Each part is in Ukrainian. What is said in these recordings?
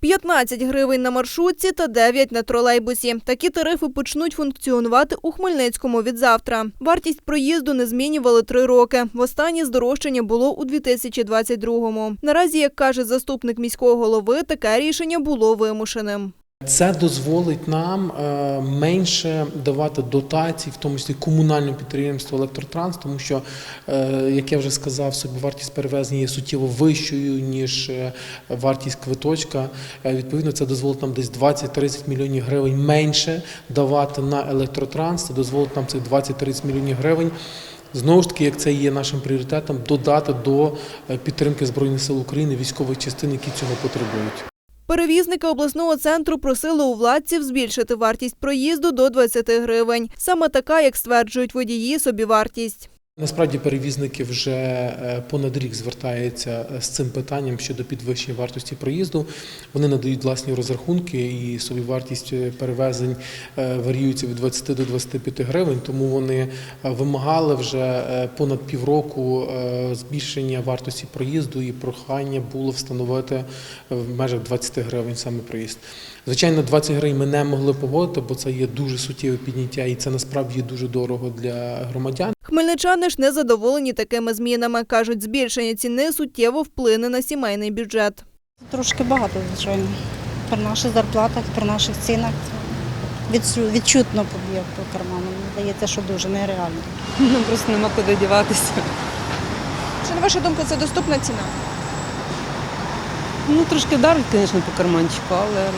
15 гривень на маршрутці та 9 на тролейбусі. Такі тарифи почнуть функціонувати у Хмельницькому від завтра. Вартість проїзду не змінювали три роки. Востаннє здорожчання було у 2022-му. Наразі, як каже заступник міського голови, таке рішення було вимушеним. Це дозволить нам е, менше давати дотацій, в тому числі комунальному підприємству Електротранс, тому що, е, як я вже сказав, собівартість перевезення є суттєво вищою ніж е, вартість квиточка. Відповідно, це дозволить нам десь 20-30 мільйонів гривень менше давати на електротранс. Це дозволить нам цих 20-30 мільйонів гривень. Знову ж таки, як це є нашим пріоритетом, додати до підтримки збройних сил України військових частин, які цього потребують. Перевізники обласного центру просили у владців збільшити вартість проїзду до 20 гривень. Саме така, як стверджують водії, собівартість. Насправді перевізники вже е, понад рік звертаються е, з цим питанням щодо підвищення вартості проїзду. Вони надають власні розрахунки, і собівартість е, перевезень варіюється від 20 до 25 гривень. Тому вони вимагали вже понад півроку збільшення вартості проїзду, і прохання було встановити в межах 20 гривень саме проїзд. Звичайно, 20 гривень ми не могли погодити, бо це є дуже суттєве підняття, і це насправді дуже дорого для громадян. Хмельничани ж не задоволені такими змінами. Кажуть, збільшення ціни суттєво вплине на сімейний бюджет. Трошки багато, звичайно. При наших зарплатах, при наших цінах відчутно поб'є по карману. Мені здається, що дуже нереально. Ну просто нема куди діватися. Чи на вашу думку це доступна ціна? Ну трошки вдарить, звісно, по карманчику, але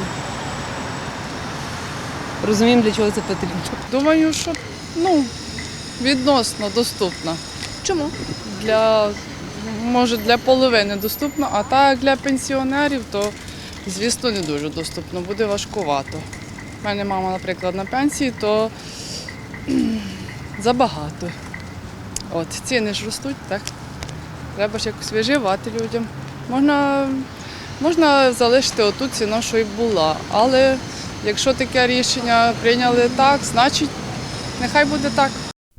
розуміємо, для чого це потрібно. Думаю, що ну, відносно доступна. Чому? Для, може, для половини доступна, а так для пенсіонерів, то, звісно, не дуже доступно, буде важкувато. У мене мама, наприклад, на пенсії, то забагато. От, ціни ж ростуть, так? Треба ж якось виживати людям. Можна, можна залишити оту ціну, що й була. Але якщо таке рішення прийняли так, значить нехай буде так.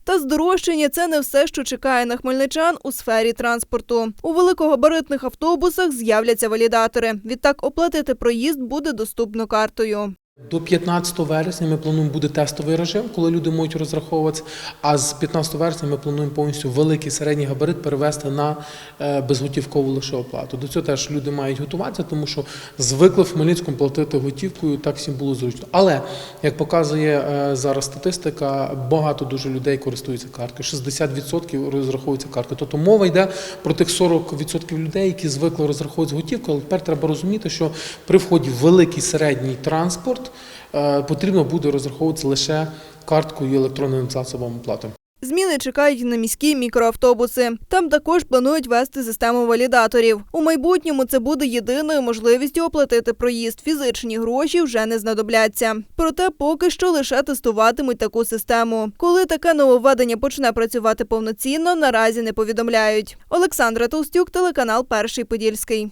Та здорожчання це не все, що чекає на хмельничан у сфері транспорту. У великогабаритних автобусах з'являться валідатори. Відтак оплатити проїзд буде доступно картою. До 15 вересня ми плануємо буде тестовий режим, коли люди можуть розраховуватися. А з 15 вересня ми плануємо повністю великий середній габарит перевести на е, безготівкову лише оплату. До цього теж люди мають готуватися, тому що звикли в Хмельницькому платити готівкою, так всім було зручно. Але як показує е, зараз статистика, багато дуже людей користуються карткою. 60% розраховуються карткою. Тобто мова йде про тих 40% людей, які звикли розраховуватися готівкою. Але тепер треба розуміти, що при вході в великий середній транспорт е, потрібно буде розраховуватися лише карткою і електронним засобом оплати. Зміни чекають на міські мікроавтобуси. Там також планують вести систему валідаторів. У майбутньому це буде єдиною можливістю оплатити проїзд. Фізичні гроші вже не знадобляться. Проте поки що лише тестуватимуть таку систему. Коли таке нововведення почне працювати повноцінно, наразі не повідомляють. Олександра Толстюк, телеканал Перший Подільський.